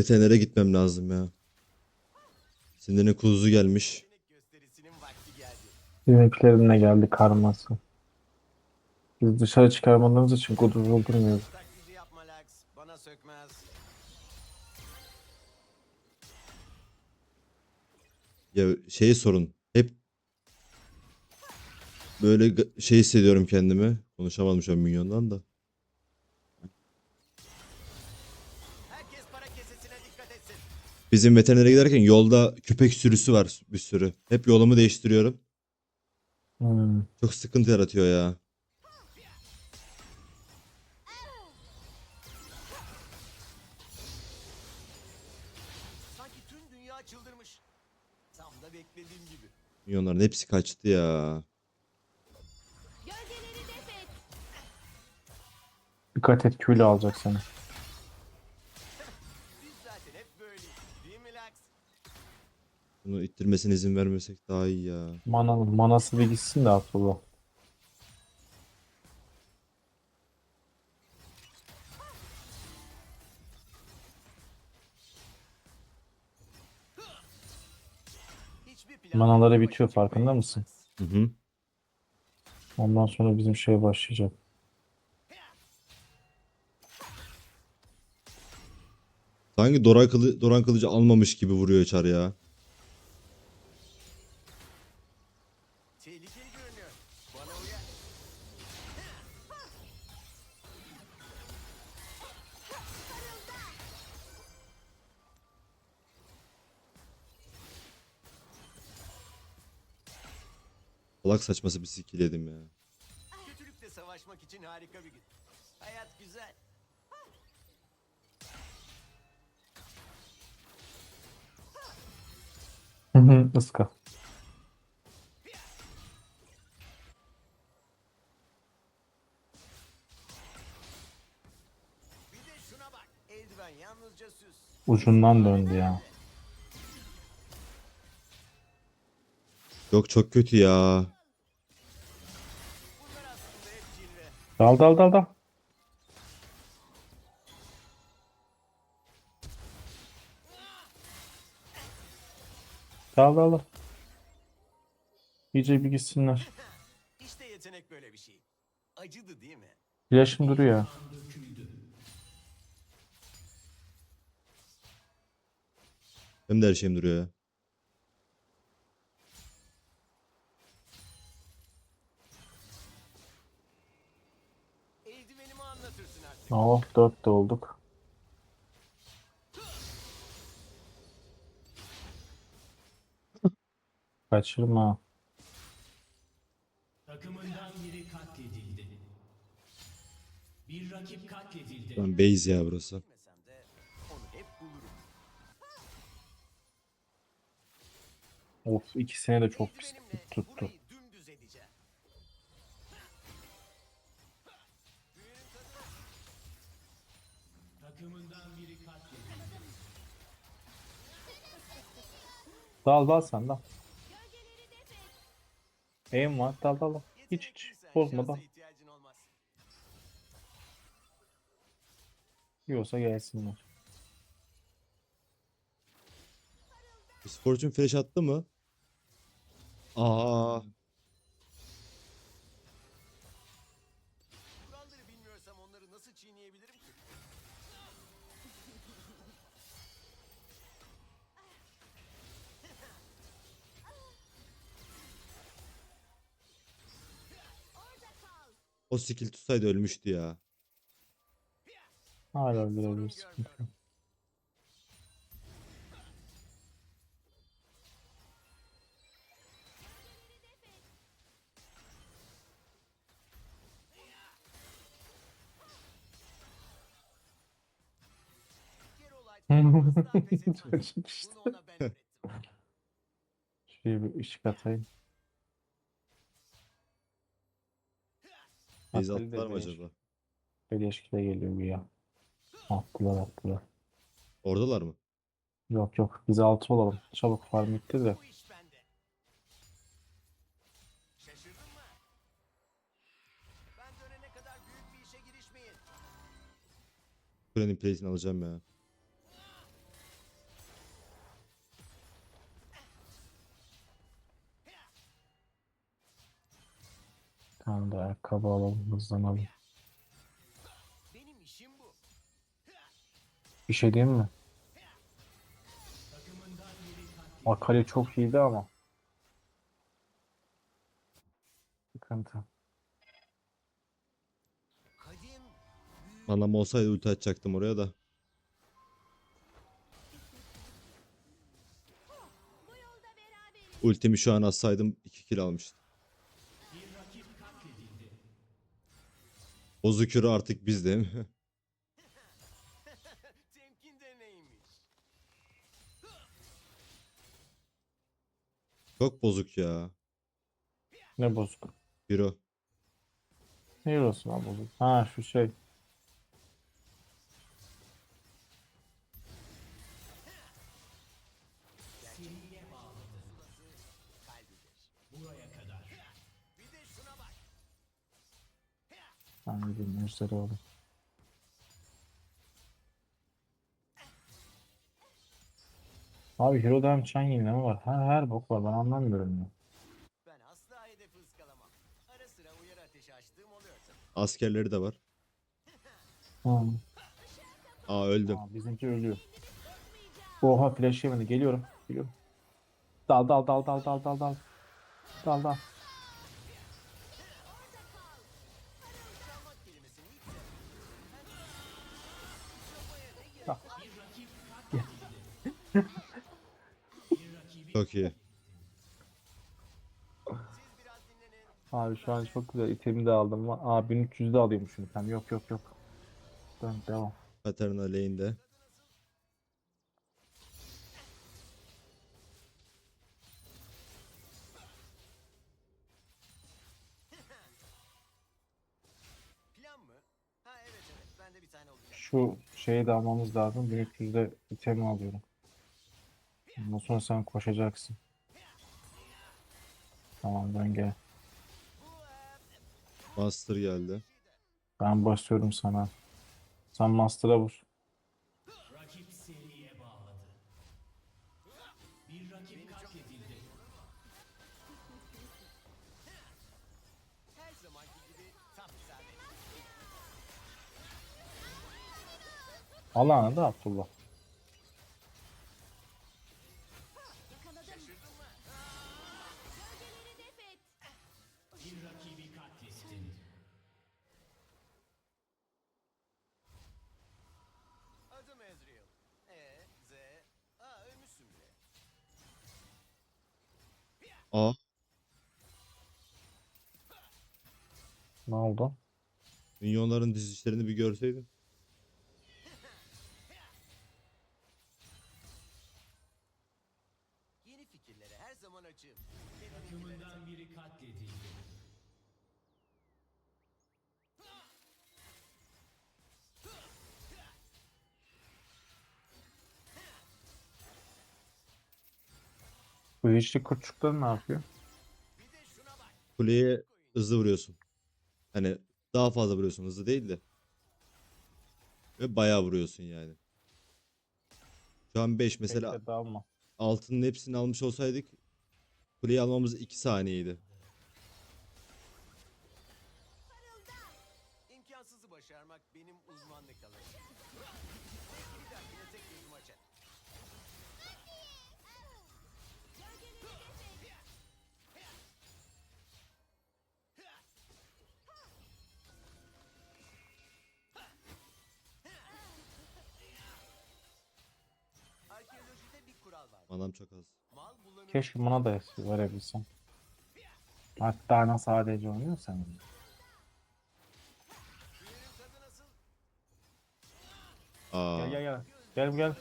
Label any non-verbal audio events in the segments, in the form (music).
Veterinere gitmem lazım ya. Sinirine kuzu gelmiş. vakti geldi. Karması. Biz dışarı çıkarmadığımız için. Taklidi yapma. Bana sökmez. Ya şey sorun. Hep böyle ga- şey hissediyorum kendimi. Konuşamadım şu an minyondan da. Bizim veterinere giderken yolda köpek sürüsü var bir sürü. Hep yolumu değiştiriyorum. Hmm. Çok sıkıntı yaratıyor ya. Sanki tüm dünya çıldırmış. Tam da beklediğim gibi. Minyonların hepsi kaçtı ya. Dikkat et Q'yle alacak seni. Bunu ittirmesine izin vermesek daha iyi ya. Mana, manası bir gitsin de Abdullah. Manaları bitiyor, farkında mısın? Hı hı. Ondan sonra bizim şey başlayacak. Sanki Doran, kılı, Doran kılıcı almamış gibi vuruyor Çar ya. Salak saçması bir skill yedim ya. Kötülükle savaşmak için harika bir gün. Hayat güzel. Hı hı, Iska. Bir de şuna bak. Eldiven yalnızca süs. Ucundan döndü ya. Yok çok kötü ya. Dal dal dal dal. Dal dal dal. İyice bir gitsinler. İşte yetenek böyle bir şey. Acıdı değil mi? Flash'ım duruyor. Hem de her şeyim duruyor ya. Oh 4 de olduk. Kaçırma. Takımından biri katledildi. Bir rakip katledildi. Lan base ya burası. Bilmesem de onu hep bulurum. Of ikisine de çok pis tuttu. Dal dal sen dal. Aim var dal dal dal. Hiç hiç ihtiyacın olmaz. Yiyorsa gelsinler. Sporcun flash attı mı? Aa, o skill tutsaydı ölmüştü ya. Hala öldürebilir sıkıntı yok. Çocuk (laughs) işte. (laughs) Şuraya bir ışık atayım. De attılar mı beleş- acaba? Beleşkile geliyor bu ya. Attılar attılar. Oradalar mı? Yok yok biz altı olalım. Çabuk farm bitti de. Bu iş bende. Şaşırdın mı? Ben dönene kadar büyük bir işe girişmeyin. Kulenin plate'ini alacağım ya. Tamam da ayakkabı alalım hızlanalım. Benim işim bu. Bir şey diyeyim mi? Akali çok iyiydi ama. Sıkıntı. Manam olsaydı ulti atacaktım oraya da. Bu yolda beraberiz. Ultimi şu an atsaydım 2 kill almıştım. Bozukürü artık biz değil (laughs) mi? temkin de neymiş? Çok bozuk ya. Ne bozuk? Biro. Ne yiyorsun lan bozuk? Ha şu şey. Ejderi alayım. Abi Hero'da hem Chen yenileme var. Her, her bok var ben anlamıyorum ya. Ben asla hedefi ıskalamam. Ara sıra uyarı ateşi açtığım oluyor tabii. Askerleri de var. Ha. Aa öldüm. Aa, bizimki ölüyor. Oha flash yemedi. Geliyorum. Geliyorum. Dal dal dal dal dal dal dal. Dal dal. Çok iyi. Abi şu an çok güzel. İtemi de aldım. Aa 1300'de alıyormuşum item. Yok yok yok. Dön devam. Katarina lane'de. Şu şeyi de almamız lazım. 1300'de itemi alıyorum. Ondan sonra sen koşacaksın. Tamam dön gel. Master geldi. Ben basıyorum sana. Sen Master'a vur. Bir rakibi katlettin. Adım Ezreal. E, Z. Aa ölmüşsün bile. Aa Ne oldu? minyonların dizişlerini bir görseydin. Bu hiçlik kurtçukları ne yapıyor? Kuleye hızlı vuruyorsun. Hani daha fazla vuruyorsun hızlı değil de. Ve bayağı vuruyorsun yani. Şu an 5 mesela Bekle, dalma. altının hepsini almış olsaydık kuleyi almamız 2 saniyeydi. Manam çok az. Keşke buna da verebilsem. Hatta nasıl sadece oynuyorsan. Aa. Gel gel gel. Gel gel.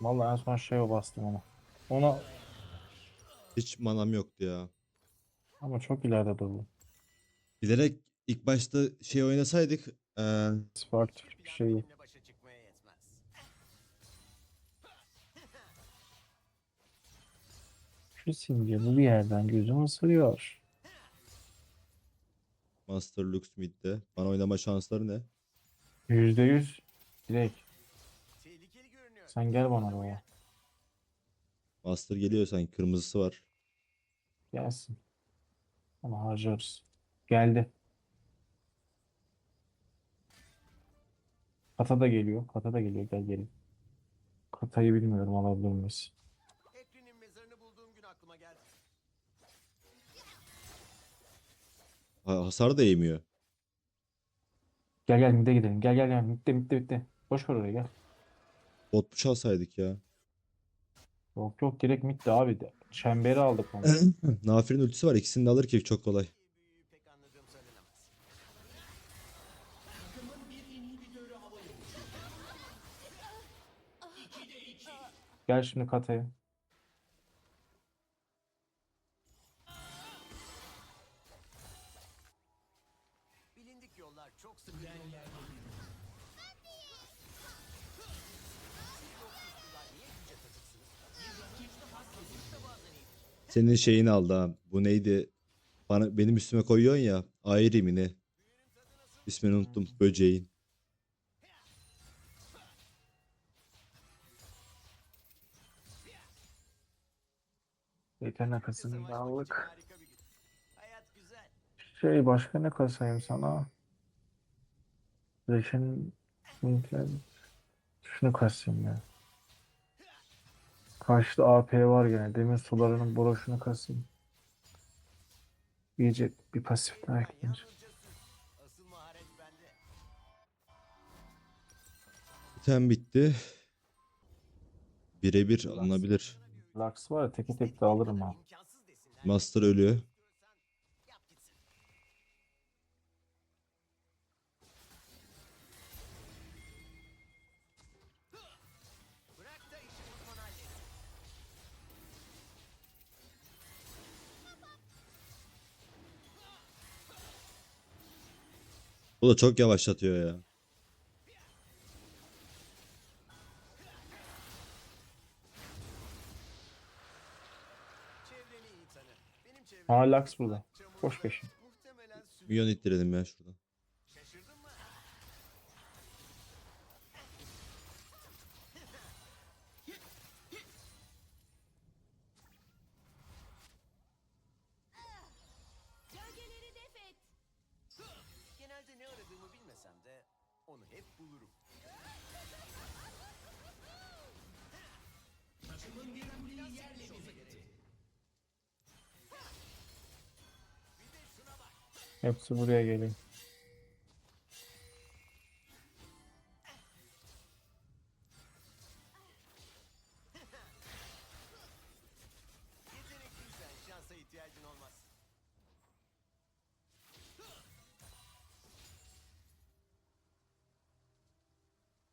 Vallahi en son şey bastım ona. Ona Hiç manam yoktu ya. ama çok ileride durdu. Bilerek ilk başta şey oynasaydık eee Farklı bir şey. Şu simgemi bir yerden gözüm ısırıyor. Master Lux mid'de. Bana oynama şansları ne? Yüzde yüz. Direkt. Tehlikeli görünüyor. Sen gel bana baba. Master geliyor sanki kırmızısı var. Gelsin. Ama harcarız. Geldi. Kata da geliyor. Kata da geliyor. Gel gelin. Katayı bilmiyorum alabilir miyiz? Ha- hasar da yemiyor. Gel gel mid'e gidelim. Gel gel gel. Mid'de mid'de mid'de. Boş ver oraya gel. Bot push alsaydık ya. Yok yok direkt mid'de abi de. Çemberi aldık onu. (clears throat) Nafir'in ultisi var. İkisini de alır ki çok kolay. Gel şimdi kataya. Senin şeyini aldı ha. Bu neydi? Bana benim üstüme koyuyorsun ya. Ayrı mi ne? İsmini unuttum. Böceğin. Yeter nakasını da. Şey başka ne kasayım sana? Zeşin. Şunu kasayım ya. Karşıda AP var gene. Demir sularının broşunu kasayım. İyice bir pasif eklenir. yalnızca su. Asıl maharet bende. Biten bitti. Birebir alınabilir. Lux var ya teke tek de alırım ha. Master ölüyor. Bu da çok yavaşlatıyor ya. Aa Lux burada. ve peşin. Milyon ittirelim ya şuradan. Onu hep bulurum. takımın bir kuleyi yerle bir etti. Hepsi buraya geliyor.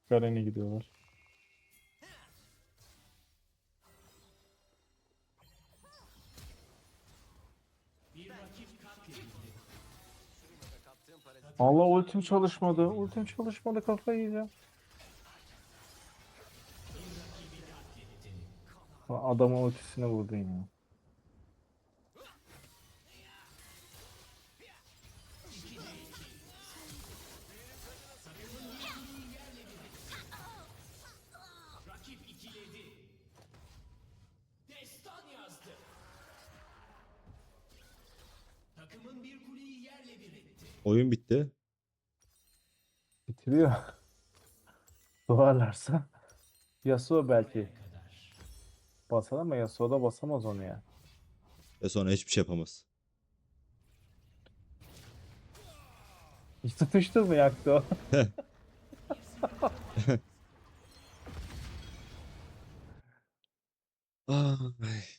Garen'e gidiyorlar. Allah ultim çalışmadı. Ultim çalışmadı kafayı yiyeceğim. Adamın ultisine vurdun ya. Oyun bitti. Bitiriyor. Doğarlarsa. Yasuo belki basar ama Yasuo da basamaz onu ya. Ve sonra hiçbir şey yapamaz. Hiç tutuştu mu yaktı o? (laughs) (laughs) Ay.